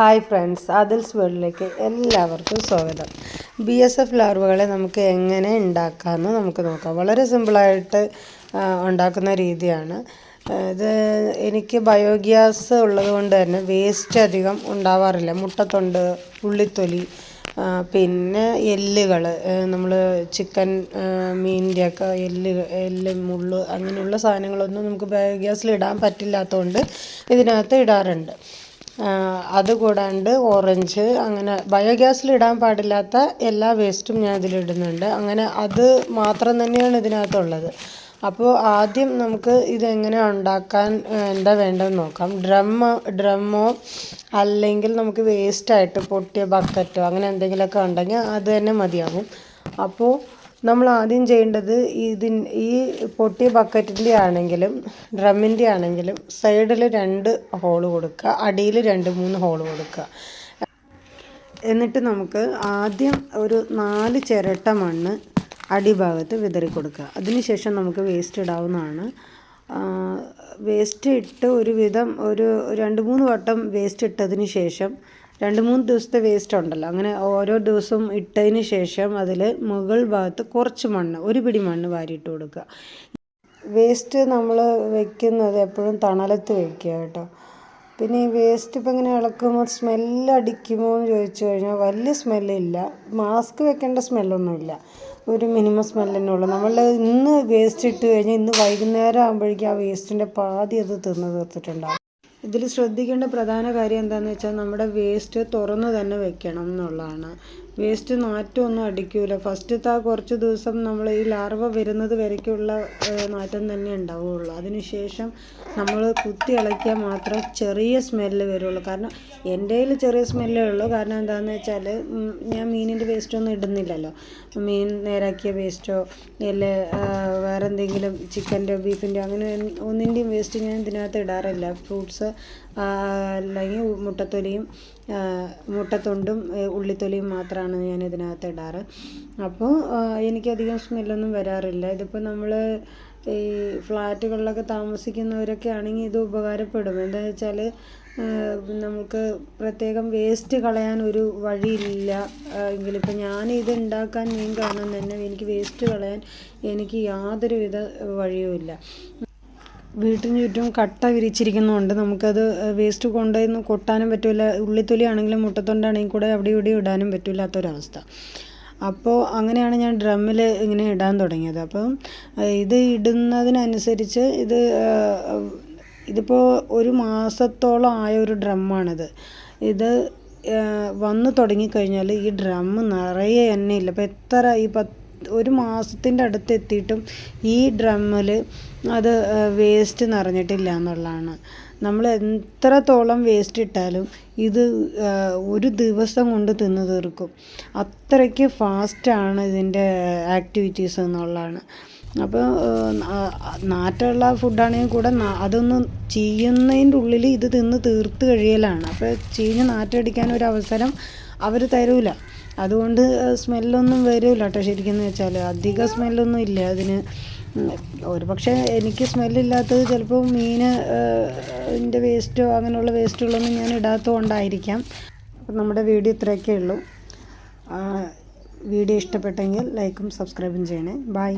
Hi friends അതിൽസ് വേൾഡിലേക്ക് എല്ലാവർക്കും സ്വാഗതം. ബി എസ് എഫ് ലാർവകളെ നമുക്ക് എങ്ങനെ ഉണ്ടാക്കാമെന്ന് നമുക്ക് നോക്കാം. വളരെ സിമ്പിളായിട്ട് ഉണ്ടാക്കുന്ന രീതിയാണ്. ഇത് എനിക്ക് ബയോഗ്യാസ് ഉള്ളതുകൊണ്ട് തന്നെ വേസ്റ്റ് അധികം ഉണ്ടാവാറില്ല. മുട്ടത്തൊണ്ട് ഉള്ളിത്തൊലി പിന്നെ എല്ലുകൾ നമ്മൾ ചിക്കൻ മീനിന്റെയൊക്കെ എല്ല് എല്ല് മുള്ള് അങ്ങനെയുള്ള സാധനങ്ങളൊന്നും നമുക്ക് ബയോഗ്യാസിൽ ഇടാൻ പറ്റില്ലാത്തതുകൊണ്ട് ഇതിനകത്ത് ഇടാറുണ്ട്. ആഹ് അത് കൂടാണ്ട് ഓറഞ്ച് അങ്ങനെ ബയോഗ്യാസിൽ ഇടാൻ പാടില്ലാത്ത എല്ലാ വേസ്റ്റും ഞാൻ ഇതിലിടുന്നുണ്ട്. അങ്ങനെ അത് മാത്രം തന്നെയാണ് ഇതിനകത്തുള്ളത്. അപ്പോൾ ആദ്യം നമുക്ക് ഇതെങ്ങനെ ഉണ്ടാക്കാൻ എന്താ വേണ്ടതെന്ന് നോക്കാം. ഡ്രമ്മ ഡ്രമ്മോ അല്ലെങ്കിൽ നമുക്ക് വേസ്റ്റായിട്ട് പൊട്ടിയ ബക്കറ്റോ അങ്ങനെ എന്തെങ്കിലുമൊക്കെ ഉണ്ടെങ്കിൽ അത് തന്നെ മതിയാകും അപ്പോൾ നമ്മൾ ആദ്യം ചെയ്യേണ്ടത് ഇതിൻ ഈ പൊട്ടിയ ബക്കറ്റിന്റെ ആണെങ്കിലും ഡ്രമ്മിന്റെ ആണെങ്കിലും സൈഡിൽ രണ്ട് ഹോൾ കൊടുക്കുക അടിയിൽ രണ്ട് മൂന്ന് ഹോൾ കൊടുക്കുക. എന്നിട്ട് നമുക്ക് ആദ്യം ഒരു നാല് ചിരട്ട മണ്ണ് അടിഭാഗത്ത് വിതറി കൊടുക്കുക. അതിനുശേഷം നമുക്ക് വേസ്റ്റ് ഇടാവുന്നതാണ്. വേസ്റ്റ് ഇട്ട് ഒരു വിധം ഒരു രണ്ട് മൂന്ന് വട്ടം വേസ്റ്റ് ഇട്ടതിന് ശേഷം രണ്ട് മൂന്ന് ദിവസത്തെ വേസ്റ്റ് ഉണ്ടല്ലോ. അങ്ങനെ ഓരോ ദിവസവും ഇട്ടതിന് ശേഷം അതിൽ മുകൾ ഭാഗത്ത് കുറച്ച് മണ്ണ് ഒരു പിടി മണ്ണ് വാരിയിട്ട് കൊടുക്കുക. വേസ്റ്റ് നമ്മൾ വെക്കുന്നത് എപ്പോഴും തണലത്ത് വെക്കുക കേട്ടോ. പിന്നെ ഈ വേസ്റ്റ് ഇപ്പം ഇങ്ങനെ ഇളക്കുമ്പോൾ സ്മെല്ല് അടിക്കുമോ എന്ന് ചോദിച്ചു കഴിഞ്ഞാൽ വലിയ സ്മെല്ലില്ല മാസ്ക് വെക്കേണ്ട സ്മെല്ലൊന്നുമില്ല ഒരു മിനിമം സ്മെല്ല് ഉള്ളൂ. നമ്മൾ ഇന്ന് വേസ്റ്റ് ഇട്ട് കഴിഞ്ഞാൽ ഇന്ന് വൈകുന്നേരം ആകുമ്പോഴേക്കും ആ വേസ്റ്റിന്റെ പാതി അത് തിന്ന് തീർത്തിട്ടുണ്ടാകും ഇതിൽ ശ്രദ്ധിക്കേണ്ട പ്രധാന കാര്യം എന്താണെന്ന് വെച്ചാൽ നമ്മുടെ വേസ്റ്റ് തുറന്ന് തന്നെ വെക്കണം എന്നുള്ളതാണ്. വേസ്റ്റ് നാറ്റമൊന്നും അടിക്കൂല. ഫസ്റ്റത്തെ ആ കുറച്ച് ദിവസം നമ്മൾ ഈ ലാർവ വരുന്നത് വരയ്ക്കുള്ള നാറ്റം തന്നെ ഉണ്ടാവുകയുള്ളൂ. അതിനുശേഷം നമ്മൾ കുത്തി ഇളക്കിയാൽ മാത്രം ചെറിയ സ്മെല്ല് വരുള്ളൂ. കാരണം എന്റെ കയ്യിൽ ചെറിയ സ്മെല്ലേ ഉള്ളൂ. കാരണം എന്താണെന്ന് വെച്ചാൽ ഞാൻ മീനിന്റെ വേസ്റ്റൊന്നും ഇടുന്നില്ലല്ലോ. മീൻ നേരാക്കിയ വേസ്റ്റോ അല്ലെ വേറെ എന്തെങ്കിലും ചിക്കന്റെ ബീഫിന്റെ അങ്ങനെ ഒന്നിന്റെയും വേസ്റ്റ് ഞാൻ ഇതിനകത്ത് ഇടാറില്ല. ഫ്രൂട്ട്സ് അല്ലെങ്കിൽ മുട്ടത്തൊലിയും മുട്ടത്തൊണ്ടും ഉള്ളിത്തൊലിയും മാത്രമാണ് ഞാൻ ഇതിനകത്ത് ഇടാറ് അപ്പോൾ എനിക്കധികം സ്മെല്ലൊന്നും വരാറില്ല. ഇതിപ്പോൾ നമ്മൾ ഈ ഫ്ലാറ്റുകളിലൊക്കെ താമസിക്കുന്നവരൊക്കെ ആണെങ്കിൽ ഇത് ഉപകാരപ്പെടും. എന്താണെന്ന് വെച്ചാൽ നമുക്ക് പ്രത്യേകം വേസ്റ്റ് കളയാൻ ഒരു വഴിയില്ല. എങ്കിലിപ്പോൾ ഇത് ഉണ്ടാക്കാൻ മെയിൻ കാരണം തന്നെ എനിക്ക് വേസ്റ്റ് കളയാൻ എനിക്ക് യാതൊരുവിധ വഴിയുമില്ല. വീട്ടിന് ചുറ്റും കട്ട വിരിച്ചിരിക്കുന്നതുകൊണ്ട് നമുക്കത് വേസ്റ്റ് കൊണ്ടുപോയി കൊട്ടാനും പറ്റില്ല ഉള്ളിത്തൊലി ആണെങ്കിലും മുട്ടത്തൊണ്ടാണെങ്കിൽ കൂടെ അവിടെ ഇവിടെ ഇടാനും പറ്റില്ലാത്തൊരവസ്ഥ അപ്പോൾ അങ്ങനെയാണ് ഞാൻ ഡ്രമ്മിൽ ഇങ്ങനെ ഇടാൻ തുടങ്ങിയത്. അപ്പം ഇത് ഇടുന്നതിനനുസരിച്ച് ഇത് ഇതിപ്പോൾ ഒരു മാസത്തോളം ആയ ഒരു ഡ്രമ്മാണിത്. ഇത് വന്നു വന്ന് തുടങ്ങിക്കഴിഞ്ഞാൽ ഈ ഡ്രമ്മ് നിറയെ എണ്ണയില്ല. ഇപ്പോൾ എത്ര ഈ പത്ത് ഒരു മാസത്തിന്റെ അടുത്ത് എത്തിയിട്ടും ഈ ഡ്രമ്മിൽ അത് വേസ്റ്റ് നിറഞ്ഞിട്ടില്ല എന്നുള്ളതാണ്. നമ്മൾ എത്രത്തോളം വേസ്റ്റ് ഇട്ടാലും ഇത് ഒരു ദിവസം കൊണ്ട് തിന്നു തീർക്കും. അത്രയ്ക്ക് ഫാസ്റ്റാണ് ഇതിന്റെ ആക്ടിവിറ്റീസ് എന്നുള്ളതാണ്. അപ്പോൾ നാറ്റമുള്ള ഫുഡാണെങ്കിൽ കൂടെ അതൊന്ന് ചീയുന്നതിന്റെ ഉള്ളിൽ ഇത് തിന്ന് തീർത്ത് കഴിയലാണ്. അപ്പോൾ ചീഞ്ഞ് നാറ്റടിക്കാൻ ഒരു അവസരം അവർ തരൂല. അതുകൊണ്ട് സ്മെല്ലൊന്നും വരില്ല കേട്ടോ ശരിക്കും വെച്ചാൽ. അധികം സ്മെല്ലൊന്നും ഇല്ല അതിന്. ഒരു പക്ഷേ എനിക്ക് സ്മെല്ലില്ലാത്തത് ചിലപ്പോൾ മീൻ ന്റെ വേസ്റ്റോ അങ്ങനെയുള്ള വേസ്റ്റുകളൊന്നും ഞാൻ ഇടാത്തതുകൊണ്ടായിരിക്കാം. അപ്പം നമ്മുടെ വീഡിയോ ഇത്രയൊക്കെ ഉള്ളൂ. വീഡിയോ ഇഷ്ടപ്പെട്ടെങ്കിൽ ലൈക്കും സബ്സ്ക്രൈബും ചെയ്യണേ. ബൈ.